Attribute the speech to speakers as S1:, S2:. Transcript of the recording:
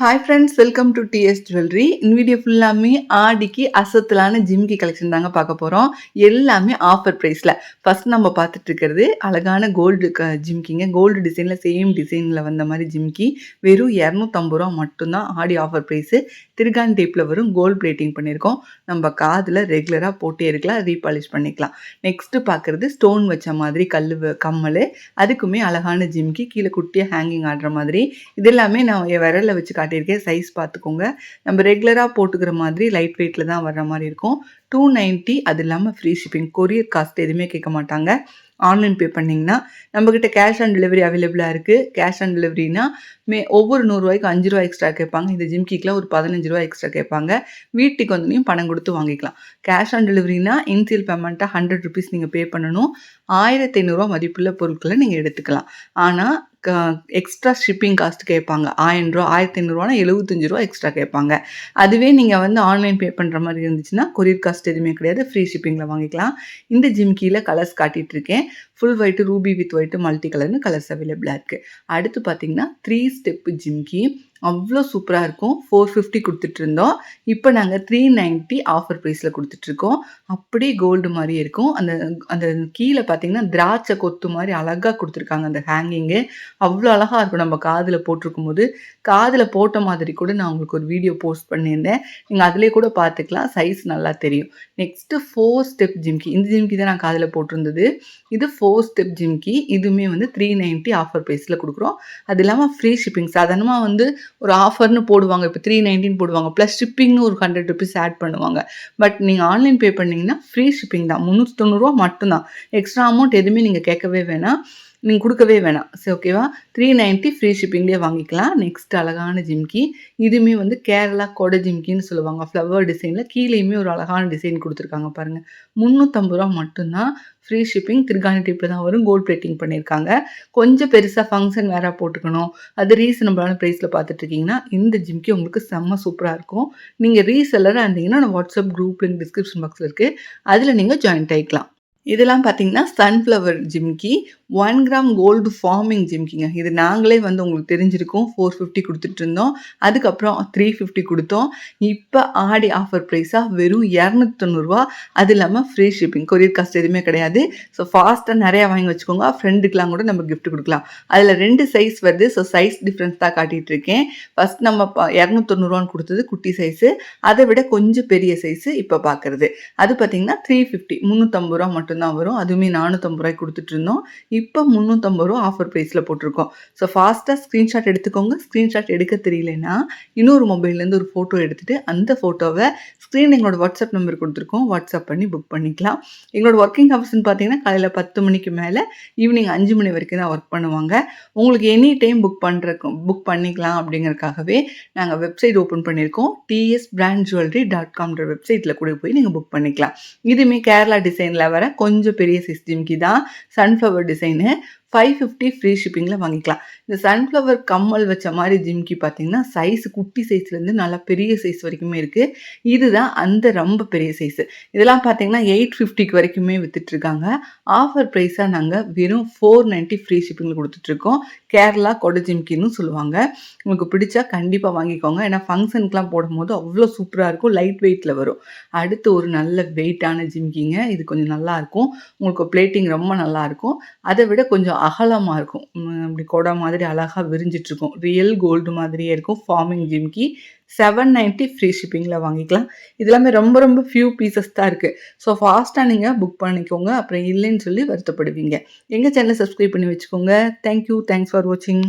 S1: Hi friends welcome to DS jewellery இந்த video ஃபுல்லாமே ஆடிக்கு அசத்தலான ஜிம்கி கலெக்ஷன் தாங்க பார்க்க போகிறோம் எல்லாமே ஆஃபர் ப்ரைஸில் ஃபஸ்ட் நம்ம பார்த்துட்டு இருக்கிறது அழகான கோல்டு க ஜிம்கிங்க. கோல்டு டிசைனில் சேம் டிசைனில் வந்த மாதிரி ஜிம்கி. வெறும் இரநூத்தம்பது ரூபா மட்டும்தான் ஆடி ஆஃபர் ப்ரைஸு திருகான் டேப்பில் வரும் கோல்டு பிளேட்டிங் பண்ணியிருக்கோம். நம்ம காதில் ரெகுலராக போட்டே இருக்கலாம் ரீபாலிஷ் பண்ணிக்கலாம். நெக்ஸ்ட்டு பார்க்குறது ஸ்டோன் வச்ச மாதிரி கல் கம்மல். அதுக்குமே அழகான ஜிம்கி. கீழே குட்டியாக ஹேங்கிங் ஆடுற மாதிரி. இது எல்லாமே நான் என் விரலில் வச்சு காட்டியிருக்கேன். சைஸ் பார்த்துக்கோங்க. நம்ம ரெகுலராக போட்டுக்கிற மாதிரி லைட் வெயிட்டில் தான் வர்ற மாதிரி இருக்கும். டூ நைன்ட்டி அது இல்லாமல் ஃப்ரீ ஷிப்பிங் கொரியர் காஸ்ட் எதுவுமே கேட்க மாட்டாங்க. ஆன்லைன் பே பண்ணிங்கன்னா நம்மக்கிட்ட கேஷ் ஆன் டெலிவரி அவைலபிளாக இருக்குது கேஷ் ஆன் டெலிவரினா மே ஒவ்வொரு நூறுரூவாய்க்கு அஞ்சு ரூபா எக்ஸ்ட்ரா கேட்பாங்க. இந்த ஜிம்கிக்கெலாம் ஒரு பதினஞ்சு ரூபா எக்ஸ்ட்ரா கேட்பாங்க. வீட்டுக்கு வந்தோடனையும் பணம் கொடுத்து வாங்கிக்கலாம். கேஷ் ஆன் டெலிவரினா இன்சியல் பேமெண்ட்டாக ஹண்ட்ரட் ருபீஸ் நீங்கள் பே பண்ணணும். ஆயிரத்தி ஐநூறுரூவா மதிப்புள்ள பொருட்களை நீங்கள் எடுத்துக்கலாம். ஆனால் எக்ஸ்ட்ரா ஷிப்பிங் காஸ்ட் கேட்பாங்க. ஆயிரம் ரூபா ஆயிரத்தி ஐநூறுரூவானா எழுபத்தஞ்சு ரூபா எக்ஸ்ட்ரா கேட்பாங்க. அதுவே நீங்கள் வந்து ஆன்லைன் பே பண்ணுற மாதிரி இருந்துச்சுன்னா கொரியர் காஸ்ட் எதுவுமே கிடையாது. ஃப்ரீ ஷிப்பிங்கில் வாங்கிக்கலாம். இந்த ஜிம்கியில் கலர்ஸ் காட்டிகிட்டு இருக்கேன். Full white ruby with white multi கலர்னு கலர்ஸ் அவைலபிளாக இருக்குது அடுத்து பார்த்தீங்கன்னா த்ரீ ஸ்டெப்பு ஜிம்கி அவ்வளோ சூப்பராக இருக்கும். ஃபோர் ஃபிஃப்டி கொடுத்துட்ருந்தோம் இப்போ நாங்கள் த்ரீ நைன்ட்டி ஆஃபர் ப்ரைஸில் கொடுத்துட்ருக்கோம் அப்படியே கோல்டு மாதிரி இருக்கும். அந்த அந்த கீழே பார்த்தீங்கன்னா திராட்சை கொத்து மாதிரி அழகாக கொடுத்துருக்காங்க அந்த ஹேங்கிங்கு அவ்வளோ அழகாக இருக்கும். நம்ம காதில் போட்டிருக்கும் போது காதில் போட்ட மாதிரி கூட நான் உங்களுக்கு ஒரு வீடியோ போஸ்ட் பண்ணியிருந்தேன். நீங்கள் அதிலே கூட பார்த்துக்கலாம். சைஸ் நல்லா தெரியும். நெக்ஸ்ட்டு ஃபோர் ஸ்டெப் ஜிம்கி இந்த ஜிம்கி தான் நான் காதில் போட்டிருந்தது. இது ஃபோர் ஸ்டெப் ஜிம்கி இதுவுமே வந்து த்ரீ நைன்ட்டி ஆஃபர் ப்ரைஸில் கொடுக்குறோம். அது இல்லாமல் ஃப்ரீ ஷிப்பிங் சாதாரணமாக வந்து ஒரு ஆஃபர்னு போடுவாங்க. இப்போ த்ரீ நைன்டீன் போடுவாங்க. ப்ளஸ் ஷிப்பிங்னு ஒரு ஹண்ட்ரட் ருபீஸ் ஆட் பண்ணுவாங்க. பட் நீங்கள் ஆன்லைன் பே பண்ணிங்கன்னா ஃப்ரீ ஷிப்பிங் தான். முந்நூற்றி தொண்ணூறுரூவா மட்டும்தான். எக்ஸ்ட்ரா அமௌண்ட் எதுவுமே நீங்கள் கேட்கவே வேணாம். நீங்கள் கொடுக்கவே வேணாம். சரி ஓகேவா த்ரீ நைன்ட்டி ஃப்ரீ ஷிப்பிங்லேயே வாங்கிக்கலாம். நெக்ஸ்ட் அழகான ஜிம்கி. இதுவுமே வந்து கேரளா கொடை ஜிம்கின்னு சொல்லுவாங்க. ஃப்ளவர் டிசைனில் கீழேயுமே ஒரு அழகான டிசைன் கொடுத்துருக்காங்க பாருங்கள் முந்நூற்றம்பது ரூபா மட்டும்தான் ஃப்ரீ ஷிப்பிங் திருகாணி டிப்பில் தான் வரும். கோல்ட் பிளேட்டிங் பண்ணியிருக்காங்க. கொஞ்சம் பெருசாக ஃபங்க்ஷன் வேறு போட்டுக்கணும். அது ரீசனபிளான ப்ரைஸில் பார்த்துட்டு இருக்கீங்கன்னா இந்த ஜிம்கி உங்களுக்கு செம்ம சூப்பராக இருக்கும். நீங்கள் ரீசெல்லராக இருந்தீங்கன்னா நான் வாட்ஸ்அப் குரூப் லிங்க் டிஸ்கிரிப்ஷன் பாக்ஸில் இருக்குது அதில் நீங்கள் ஜாயின்ட் ஆகிக்கலாம் இதெல்லாம் பார்த்தீங்கன்னா sunflower jhumki. One gram gold forming ஜிம்கிங்க இது நாங்களே வந்து உங்களுக்கு தெரிஞ்சிருக்கோம். ஃபோர் ஃபிஃப்டி கொடுத்துட்டு இருந்தோம். அதுக்கப்புறம் த்ரீ ஃபிஃப்டி கொடுத்தோம். இப்போ ஆடி ஆஃபர் ப்ரைஸாக வெறும் இரநூத்தி தொண்ணூறுரூவா அது இல்லாமல் ஃப்ரீ ஷிப்பிங் கொரியர் காஸ்ட் எதுவுமே கிடையாது. ஸோ ஃபாஸ்ட்டாக நிறையா வாங்கி வச்சுக்கோங்க. ஃப்ரெண்டுக்கெலாம் கூட நம்ம கிஃப்ட் கொடுக்கலாம். அதில் ரெண்டு சைஸ் வருது. ஸோ சைஸ் டிஃப்ரென்ஸ் தான் காட்டிகிட்டு இருக்கேன். ஃபஸ்ட் நம்ம இரநூத்தொண்ணூறுவான்னு கொடுத்தது குட்டி சைஸு அதை விட கொஞ்சம் பெரிய சைஸு இப்போ பார்க்குறது அது பார்த்திங்கன்னா த்ரீ ஃபிஃப்டி முந்நூற்றம்பது ரூபா மட்டும்தான் வரும். அதுவுமே நானூற்றம்பது ரூபாய்க்கு கொடுத்துட்டு இருந்தோம். இப்போ முந்நூற்றம்பது ரூபா ஆஃபர் ப்ரைஸில் போட்டிருக்கோம். ஸோ ஃபாஸ்ட்டாக ஸ்க்ரீன்ஷாட் எடுத்துக்கோங்க. ஸ்க்ரீன்ஷாட் எடுக்க தெரியலனா இன்னொரு மொபைல்லேருந்து ஒரு ஃபோட்டோ எடுத்துகிட்டு அந்த ஃபோட்டோவை ஸ்க்ரீன் எங்களோட வாட்ஸ்அப் நம்பர் கொடுத்துருக்கோம். வாட்ஸ்அப் பண்ணி புக் பண்ணிக்கலாம். எங்களோட ஒர்க்கிங் ஹவர்ஸ்னு பார்த்தீங்கன்னா காலையில் பத்து மணிக்கு மேலே ஈவினிங் அஞ்சு மணி வரைக்கும் தான் ஒர்க் பண்ணுவாங்க. உங்களுக்கு எனி டைம் புக் பண்ணுறக்கும் புக் பண்ணிக்கலாம் அப்படிங்கிறதுக்காகவே நாங்கள் வெப்சைட் ஓப்பன் பண்ணியிருக்கோம். டிஎஸ் பிராண்ட் ஜுவல்லரி டாட் காம்ன்ற வெப்சைட்டில் கூட போய் நீங்கள் புக் பண்ணிக்கலாம். இதுவுமே கேரளா டிசைனில் வர கொஞ்சம் பெரிய சிஸ்டம்க்கு தான் சன்ஃப்ளவர் டிசைன் ट्रेन है। ஃபைவ் ஃபிஃப்டி ஃப்ரீ ஷிப்பிங்கில் வாங்கிக்கலாம். இந்த சன்ஃப்ளவர் கம்மல் வச்ச மாதிரி ஜிம்கி பார்த்தீங்கன்னா சைஸ் குட்டி சைஸ்லேருந்து நல்லா பெரிய சைஸ் வரைக்குமே இருக்குது இதுதான் அந்த ரொம்ப பெரிய சைஸு இதெல்லாம் பார்த்தீங்கன்னா எயிட் ஃபிஃப்டிக்கு வரைக்குமே விற்றுட்ருக்காங்க ஆஃபர் ப்ரைஸாக நாங்கள் வெறும் ஃபோர் நைன்ட்டி ஃப்ரீ ஷிப்பிங்கில் கொடுத்துட்ருக்கோம் கேரளா கொடை ஜிம்கின்னு சொல்லுவாங்க. உங்களுக்கு பிடிச்சா கண்டிப்பாக வாங்கிக்கோங்க. ஏன்னா ஃபங்க்ஷனுக்குலாம் போடும்போது அவ்வளோ சூப்பராக இருக்கும். லைட் வெயிட்டில் வரும். அடுத்து ஒரு நல்ல வெயிட்டான ஜிம்கிங்க. இது கொஞ்சம் நல்லாயிருக்கும் உங்களுக்கு பிளேட்டிங் ரொம்ப நல்லாயிருக்கும் அதை விட கொஞ்சம் அகலமாக இருக்கும். அப்படி கொடை மாதிரி அழகாக விரிஞ்சிட்ருக்கும். ரியல் கோல்டு மாதிரியே இருக்கும். Forming jhumki seven ninety free ஷிப்பிங்கில் வாங்கிக்கலாம். இதெல்லாமே ரொம்ப ரொம்ப ஃபியூ பீசஸ் தான் இருக்குது ஸோ ஃபாஸ்ட்டாக நீங்கள் புக் பண்ணிக்கோங்க. அப்புறம் இல்லைன்னு சொல்லி வருத்தப்படுவீங்க. எங்கள் சேனலை சப்ஸ்கிரைப் பண்ணி வச்சுக்கோங்க. தேங்க்யூ தேங்க்ஸ் ஃபார் வாட்சிங்